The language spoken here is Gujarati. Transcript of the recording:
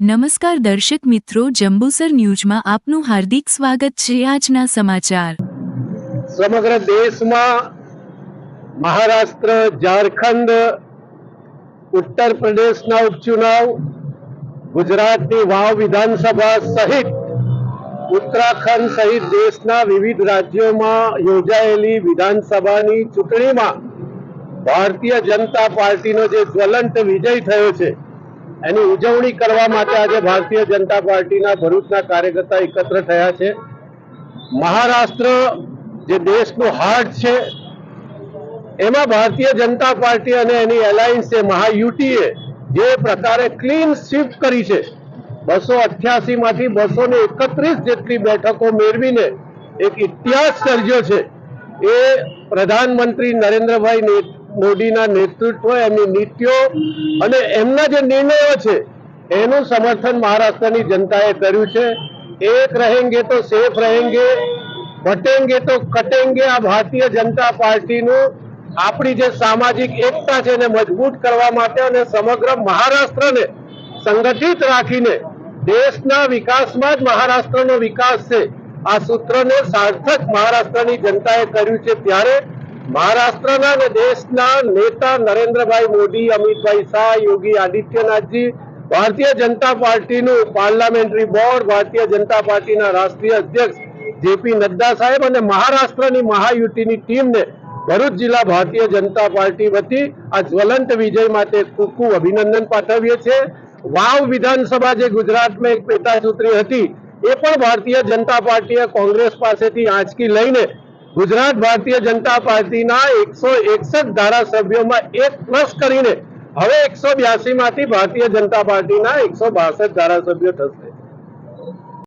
નમસ્કાર દર્શક મિત્રો, જંબુસર ન્યૂઝમાં આપનું હાર્દિક સ્વાગત છે આજના સમાચાર. સમગ્ર દેશમાં મહારાષ્ટ્ર, ઝારખંડ, ઉત્તર પ્રદેશના ઉપચુનાવ, ગુજરાતની વાવ વિધાનસભા સહિત ઉત્તરાખંડ સહિત દેશના વિવિધ રાજ્યોમાં યોજાયેલી વિધાનસભાની ચૂંટણીમાં ભારતીય જનતા પાર્ટીનો જે જ્વલંત વિજય થયો છે એની ઉજવણી કરવા માટે આજે ભારતીય જનતા પાર્ટીના ભરૂચના કાર્યકર્તા એકત્ર થયા છે. મહારાષ્ટ્ર જે દેશનું હાર્ટ છે, એમાં ભારતીય જનતા પાર્ટી અને એની એલાયન્સ છે મહાયુટીએ જે પ્રકારે ક્લીન સ્વીપ કરી છે, બસો અઠ્યાસી માંથી બસો ને એકત્રીસ જેટલી બેઠકો મેળવીને એક ઇતિહાસ સર્જ્યો છે. એ પ્રધાનમંત્રી નરેન્દ્રભાઈ મોદીના નેતૃત્વ, એમની નીતિઓ અને એમના જે નિર્ણયો છે, એનું સમર્થન મહારાષ્ટ્રની જનતાએ કર્યું છે. એક રહેંગે તો સેફ રહેંગે બટેંગે તો કટેંગે. આ ભારતીય જનતા પાર્ટીનું આપણી જે સામાજિક એકતા છે એને મજબૂત કરવા માટે અને સમગ્ર મહારાષ્ટ્રને સંગઠિત રાખીને દેશના વિકાસમાં જ મહારાષ્ટ્રનો વિકાસ છે. આ સૂત્રને સાર્થક મહારાષ્ટ્રની જનતાએ કર્યું છે. ત્યારે મહારાષ્ટ્રના અને દેશના નેતા નરેન્દ્રભાઈ મોદી, અમિતભાઈ શાહ, યોગી આદિત્યનાથજી, ભારતીય જનતા પાર્ટીનું પાર્લામેન્ટરી બોર્ડ, ભારતીય જનતા પાર્ટીના રાષ્ટ્રીય અધ્યક્ષ જેપી નડ્ડા સાહેબ અને મહારાષ્ટ્રની મહાયુતિની ટીમને ભરૂચ જિલ્લા ભારતીય જનતા પાર્ટી વતી આ જ્વલંત વિજય માટે ખૂબ ખૂબ અભિનંદન પાઠવીએ છીએ. વાવ વિધાનસભા જે ગુજરાતમાં એક પેટા ચૂંટણી હતી, એ પણ ભારતીય જનતા પાર્ટીએ કોંગ્રેસ પાસેથી આંચકી લઈને ગુજરાત ભારતીય જનતા પાર્ટીના એકસો એકસઠ ધારાસભ્યોમાં એક પ્લસ કરીને હવે એકસો બ્યાસી માંથી ભારતીય જનતા પાર્ટીના એકસો બાસઠ ધારાસભ્યો થશે.